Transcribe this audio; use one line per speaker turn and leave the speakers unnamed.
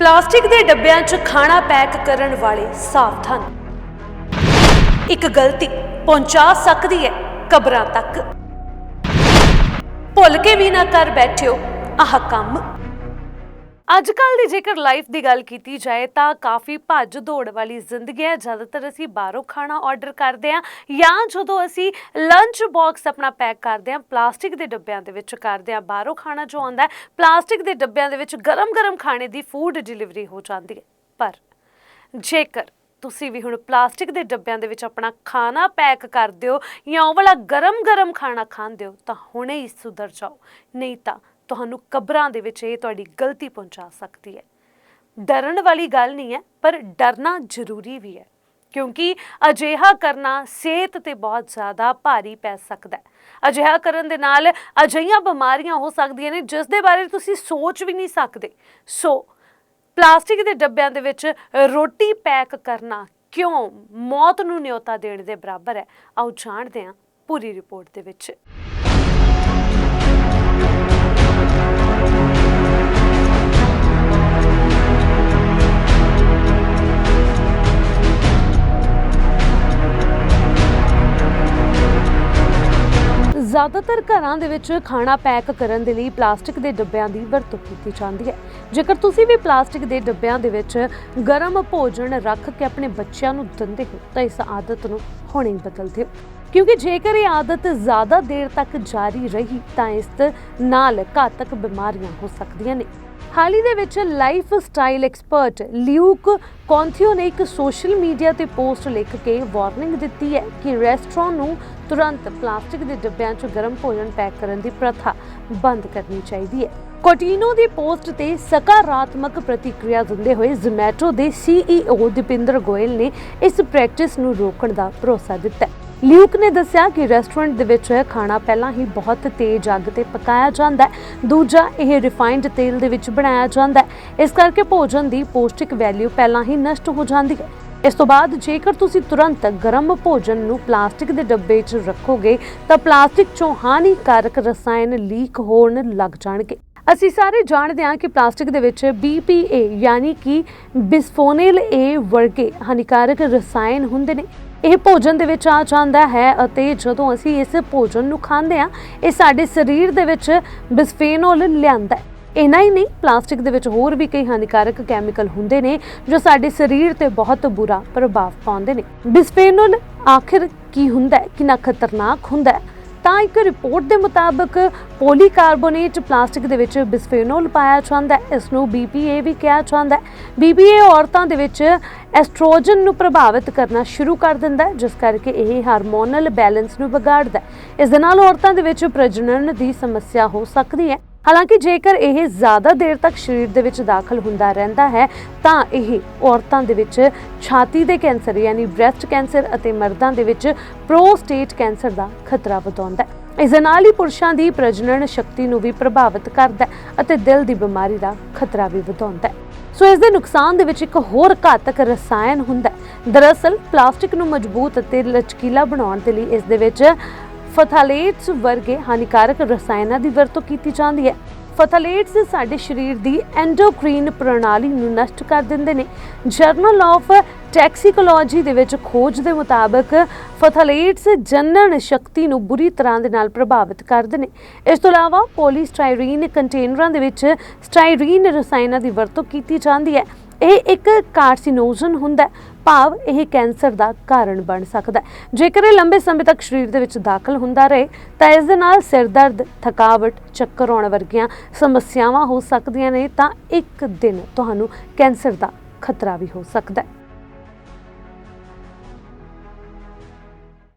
Plastic ਦੇ ਡੱਬਿਆਂ 'ਚ ਖਾਣਾ ਪੈਕ ਕਰਨ ਵਾਲੇ ਸਾਵਧਾਨ। ਇੱਕ ਗਲਤੀ ਪਹੁੰਚਾ ਸਕਦੀ ਹੈ ਕਬਰਾਂ ਤੱਕ। ਭੁੱਲ ਕੇ ਵੀ ਨਾ ਕਰ ਬੈਠਿਓ ਆਹ ਕੰਮ। ਅੱਜ ਕੱਲ ਦੀ ਜੇਕਰ ਲਾਈਫ ਦੀ ਗੱਲ ਕੀਤੀ ਜਾਏ ਤਾਂ ਕਾਫੀ ਭੱਜ ਦੌੜ ਵਾਲੀ ਜ਼ਿੰਦਗੀ ਹੈ। ਜ਼ਿਆਦਾਤਰ ਅਸੀਂ ਬਾਹਰੋਂ ਖਾਣਾ ਆਰਡਰ ਕਰਦੇ ਹਾਂ ਜਾਂ ਜਦੋਂ ਅਸੀਂ ਲੰਚ ਬਾਕਸ ਆਪਣਾ ਪੈਕ ਕਰਦੇ ਹਾਂ ਪਲਾਸਟਿਕ ਦੇ ਡੱਬਿਆਂ ਦੇ ਵਿੱਚ ਕਰਦੇ ਹਾਂ, ਬਾਹਰੋਂ ਖਾਣਾ ਜੋ ਆਉਂਦਾ ਹੈ ਪਲਾਸਟਿਕ ਦੇ ਡੱਬਿਆਂ ਦੇ ਵਿੱਚ ਗਰਮ-ਗਰਮ ਖਾਣੇ ਦੀ ਫੂਡ ਡਿਲੀਵਰੀ ਹੋ ਜਾਂਦੀ ਹੈ। ਪਰ ਜੇਕਰ ਤੁਸੀਂ ਵੀ ਹੁਣ ਪਲਾਸਟਿਕ ਦੇ ਡੱਬਿਆਂ ਦੇ ਵਿੱਚ ਆਪਣਾ ਖਾਣਾ ਪੈਕ ਕਰਦੇ ਹੋ ਜਾਂ ਉਹ ਵਾਲਾ ਗਰਮ-ਗਰਮ ਖਾਣਾ ਖਾਂਦੇ ਹੋ, ਤਾਂ ਹੁਣੇ ਹੀ ਸੁਧਰ ਜਾਓ। ਨਹੀਂ ਤਾਂ ਤੁਹਾਨੂੰ ਕਬਰਾਂ ਦੇ ਵਿੱਚ ਇਹ ਤੁਹਾਡੀ ਗਲਤੀ ਪਹੁੰਚਾ ਸਕਦੀ ਹੈ। ਡਰਨ ਵਾਲੀ ਗੱਲ ਨਹੀਂ ਹੈ, ਪਰ ਡਰਨਾ ਜ਼ਰੂਰੀ ਵੀ ਹੈ, ਕਿਉਂਕਿ ਅਜਿਹਾ ਕਰਨਾ ਸਿਹਤ ਤੇ ਬਹੁਤ ਜ਼ਿਆਦਾ ਭਾਰੀ ਪੈ ਸਕਦਾ ਹੈ। ਅਜਿਹਾ ਕਰਨ ਦੇ ਨਾਲ ਅਜਿਹੀਆਂ ਬਿਮਾਰੀਆਂ ਹੋ ਸਕਦੀਆਂ ਨੇ, ਜਿਸ ਦੇ ਬਾਰੇ ਤੁਸੀਂ ਸੋਚ ਵੀ ਨਹੀਂ ਸਕਦੇ। ਸੋ, ਪਲਾਸਟਿਕ ਦੇ ਡੱਬਿਆਂ ਦੇ ਵਿੱਚ ਰੋਟੀ ਪੈਕ ਕਰਨਾ ਕਿਉਂ ਮੌਤ ਨੂੰ ਨਿਯੋਤਾ ਦੇਣ ਦੇ ਬਰਾਬਰ ਹੈ, ਆਓ ਜਾਣਦੇ ਹਾਂ ਪੂਰੀ ਰਿਪੋਰਟ ਦੇ ਵਿੱਚ। ਜ਼ਿਆਦਾਤਰ ਘਰਾਂ ਦੇ ਵਿੱਚ ਖਾਣਾ ਪੈਕ ਕਰਨ ਦੇ ਲਈ ਪਲਾਸਟਿਕ ਦੇ ਡੱਬਿਆਂ ਦੀ ਵਰਤੋਂ ਕੀਤੀ ਜਾਂਦੀ ਹੈ। ਜੇਕਰ ਤੁਸੀਂ ਵੀ ਪਲਾਸਟਿਕ ਦੇ ਡੱਬਿਆਂ ਦੇ ਵਿੱਚ ਗਰਮ ਭੋਜਨ ਰੱਖ ਕੇ ਆਪਣੇ ਬੱਚਿਆਂ ਨੂੰ ਦਿੰਦੇ ਹੋ, ਤਾਂ ਇਸ ਆਦਤ ਨੂੰ ਹੁਣੇ ਹੀ ਬਦਲ ਦਿਓ। ਕਿਉਂਕਿ ਜੇਕਰ ਇਹ ਆਦਤ ਜ਼ਿਆਦਾ ਦੇਰ ਤੱਕ ਜਾਰੀ ਰਹੀ, ਤਾਂ ਇਸ ਨਾਲ ਘਾਤਕ ਬਿਮਾਰੀਆਂ ਹੋ ਸਕਦੀਆਂ ਨੇ। ਹਾਲ ਹੀ ਦੇ ਵਿੱਚ ਲਾਈਫ ਸਟਾਈਲ ਐਕਸਪਰਟ ਲਿਊਕ ਕੌਂਥਿਓ ਨੇ ਇੱਕ ਸੋਸ਼ਲ ਮੀਡੀਆ ਤੇ ਪੋਸਟ ਲਿਖ ਕੇ ਵਾਰਨਿੰਗ ਦਿੱਤੀ ਹੈ ਕਿ ਰੈਸਟੋਰੈਂਟ ਨੂੰ ਤੁਰੰਤ ਪਲਾਸਟਿਕ ਦੇ ਡੱਬਿਆਂ 'ਚ ਗਰਮ ਭੋਜਨ ਪੈਕ ਕਰਨ ਦੀ ਪ੍ਰਥਾ ਬੰਦ ਕਰਨੀ ਚਾਹੀਦੀ ਹੈ। ਕੋਟਿਨੋ ਦੀ ਪੋਸਟ ਤੇ ਸਕਾਰਾਤਮਕ ਪ੍ਰਤੀਕਿਰਿਆ ਦਿੰਦੇ ਹੋਏ ਜ਼ੋਮੈਟੋ ਦੇ ਸੀਈਓ ਦੀਪਿੰਦਰ ਗੋਇਲ ਨੇ ਇਸ ਪ੍ਰੈਕਟਿਸ ਨੂੰ ਰੋਕਣ ਦਾ ਭਰੋਸਾ ਦਿੱਤਾ ਹੈ। ਲਿਊਕ ਨੇ ਦੱਸਿਆ ਕਿ ਰੈਸਟੋਰੈਂਟ ਦੇ ਵਿੱਚ ਖਾਣਾ ਪਹਿਲਾਂ ਹੀ ਬਹੁਤ ਤੇਜ਼ ਅੱਗ ਤੇ ਪਕਾਇਆ ਜਾਂਦਾ ਹੈ। ਦੂਜਾ, ਇਹ ਰਿਫਾਈਨਡ ਤੇਲ ਦੇ ਵਿੱਚ ਬਣਾਇਆ ਜਾਂਦਾ ਹੈ। ਇਸ ਕਰਕੇ ਭੋਜਨ ਦੀ ਪੌਸ਼ਟਿਕ ਵੈਲਿਊ ਪਹਿਲਾਂ ਹੀ ਨਸ਼ਟ ਹੋ ਜਾਂਦੀ ਹੈ। ਇਸ ਤੋਂ ਬਾਅਦ ਜੇਕਰ ਤੁਸੀਂ ਤੁਰੰਤ ਗਰਮ ਭੋਜਨ ਨੂੰ ਪਲਾਸਟਿਕ ਦੇ ਡੱਬੇ 'ਚ ਰੱਖੋਗੇ, ਤਾਂ ਪਲਾਸਟਿਕ 'ਚੋਂ ਹਾਨੀਕਾਰਕ ਰਸਾਇਣ ਲੀਕ ਹੋਣ ਲੱਗ ਜਾਣਗੇ। ਅਸੀਂ ਸਾਰੇ ਜਾਣਦੇ ਹਾਂ ਕਿ ਪਲਾਸਟਿਕ ਦੇ ਵਿੱਚ BPA ਯਾਨੀ ਕਿ ਬਿਸਫੋਨਿਲ A ਵਰਗੇ ਹਾਨੀਕਾਰਕ ਰਸਾਇਣ ਹੁੰਦੇ ਨੇ। ਇਹ ਭੋਜਨ ਦੇ ਵਿੱਚ ਆ ਜਾਂਦਾ ਹੈ ਅਤੇ ਜਦੋਂ ਅਸੀਂ ਇਸ ਭੋਜਨ ਨੂੰ ਖਾਂਦੇ ਹਾਂ, ਇਹ ਸਾਡੇ ਸਰੀਰ ਦੇ ਵਿੱਚ ਬਿਸਫੇਨੋਲ ਲਿਆਂਦਾ ਹੈ। ਇਨਾ ਹੀ ਨਹੀਂ, ਪਲਾਸਟਿਕ ਦੇ ਵਿੱਚ ਹੋਰ ਵੀ ਕਈ ਹਾਨੀਕਾਰਕ ਕੈਮੀਕਲ ਹੁੰਦੇ ਨੇ ਜੋ ਸਾਡੇ ਸਰੀਰ ਤੇ ਬਹੁਤ ਬੁਰਾ ਪ੍ਰਭਾਵ ਪਾਉਂਦੇ ਨੇ। ਬਿਸਫੇਨੋਲ ਆਖਿਰ ਕੀ ਹੁੰਦਾ ਹੈ? ਕਿੰਨਾ ਖਤਰਨਾਕ ਹੁੰਦਾ ਹੈ? ਤਾਂ ਇੱਕ ਰਿਪੋਰਟ ਦੇ ਮੁਤਾਬਕ ਪੋਲੀਕਾਰਬੋਨੇਟ ਪਲਾਸਟਿਕ ਦੇ ਵਿੱਚ ਬਿਸਫੇਨੋਲ ਪਾਇਆ ਜਾਂਦਾ ਹੈ। ਇਸ ਨੂੰ BPA ਵੀ ਕਿਹਾ ਜਾਂਦਾ ਹੈ। BPA ਔਰਤਾਂ ਦੇ ਵਿੱਚ ਐਸਟ੍ਰੋਜਨ ਨੂੰ ਪ੍ਰਭਾਵਿਤ ਕਰਨਾ ਸ਼ੁਰੂ ਕਰ ਦਿੰਦਾ ਹੈ, ਜਿਸ ਕਰਕੇ ਇਹ ਹਾਰਮੋਨਲ ਬੈਲੈਂਸ ਨੂੰ ਵਿਗਾੜਦਾ ਹੈ। ਇਸ ਦੇ ਨਾਲ ਔਰਤਾਂ ਦੇ ਵਿੱਚ ਪ੍ਰਜਨਨ ਦੀ ਸਮੱਸਿਆ ਹੋ ਸਕਦੀ ਹੈ। ਹਾਲਾਂਕਿ ਜੇਕਰ ਇਹ ਜ਼ਿਆਦਾ ਦੇਰ ਤੱਕ ਸਰੀਰ ਦੇ ਵਿੱਚ ਦਾਖਲ ਹੁੰਦਾ ਰਹਿੰਦਾ ਹੈ, ਤਾਂ ਇਹ ਔਰਤਾਂ ਦੇ ਵਿੱਚ ਛਾਤੀ ਦੇ ਕੈਂਸਰ, ਯਾਨੀ ਬ੍ਰੈਸਟ ਕੈਂਸਰ ਅਤੇ ਮਰਦਾਂ ਦੇ ਵਿੱਚ ਪ੍ਰੋਸਟੇਟ ਕੈਂਸਰ ਦਾ ਖਤਰਾ ਵਧਾਉਂਦਾ ਹੈ। ਇਸ ਦੇ ਨਾਲ ਹੀ ਪੁਰਸ਼ਾਂ ਦੀ ਪ੍ਰਜਨਨ ਸ਼ਕਤੀ ਨੂੰ ਵੀ ਪ੍ਰਭਾਵਿਤ ਕਰਦਾ ਹੈ ਅਤੇ ਦਿਲ ਦੀ ਬਿਮਾਰੀ ਦਾ ਖਤਰਾ ਵੀ ਵਧਾਉਂਦਾ ਹੈ। ਸੋ ਇਸ ਦੇ ਨੁਕਸਾਨ ਦੇ ਵਿੱਚ ਇੱਕ ਹੋਰ ਘਾਤਕ ਰਸਾਇਣ ਹੁੰਦਾ ਹੈ। ਦਰਅਸਲ, ਪਲਾਸਟਿਕ ਨੂੰ ਮਜ਼ਬੂਤ ਅਤੇ ਲਚਕੀਲਾ ਬਣਾਉਣ ਦੇ ਲਈ ਇਸ ਦੇ ਵਿੱਚ ਫਥਾਲੇਟਸ ਵਰਗੇ ਹਾਨੀਕਾਰਕ ਰਸਾਇਣਾਂ ਦੀ ਵਰਤੋਂ ਕੀਤੀ ਜਾਂਦੀ ਹੈ। ਫਥਾਲੇਟਸ ਸਾਡੇ ਸਰੀਰ ਦੀ ਐਂਡੋਕ੍ਰੀਨ ਪ੍ਰਣਾਲੀ ਨੂੰ ਨਸ਼ਟ ਕਰ ਦਿੰਦੇ ਨੇ। ਜਰਨਲ ਆਫ ਟੈਕਸੀਕੋਲੋਜੀ ਦੇ ਵਿੱਚ ਖੋਜ ਦੇ ਮੁਤਾਬਕ ਫਥਾਲੇਟਸ ਜਨਨ ਸ਼ਕਤੀ ਨੂੰ ਬੁਰੀ ਤਰ੍ਹਾਂ ਦੇ ਨਾਲ ਪ੍ਰਭਾਵਿਤ ਕਰਦੇ ਨੇ। ਇਸ ਤੋਂ ਇਲਾਵਾ ਪੋਲੀਸਟਾਈਰੀਨ ਕੰਟੇਨਰਾਂ ਦੇ ਵਿੱਚ ਸਟਾਈਰੀਨ ਰਸਾਇਣਾਂ ਦੀ ਵਰਤੋਂ ਕੀਤੀ ਜਾਂਦੀ ਹੈ। ਇਹ ਇੱਕ ਕਾਰਸੀਨੋਜਨ ਹੁੰਦਾ ਭਾਵ ਇਹ ਕੈਂਸਰ ਦਾ ਕਾਰਨ ਬਣ ਸਕਦਾ ਹੈ। ਜੇਕਰ ਇਹ ਲੰਬੇ ਸਮੇਂ ਤੱਕ ਸਰੀਰ ਦੇ ਵਿੱਚ ਦਾਖਲ ਹੁੰਦਾ ਰਹੇ, ਤਾਂ ਇਸ ਦੇ ਨਾਲ ਸਿਰ ਦਰਦ, ਥਕਾਵਟ, ਚੱਕਰ ਆਉਣ ਵਰਗੀਆਂ ਸਮੱਸਿਆਵਾਂ ਹੋ ਸਕਦੀਆਂ ਨੇ, ਤਾਂ ਇੱਕ ਦਿਨ ਤੁਹਾਨੂੰ ਕੈਂਸਰ ਦਾ ਖਤਰਾ ਵੀ ਹੋ ਸਕਦਾ ਹੈ।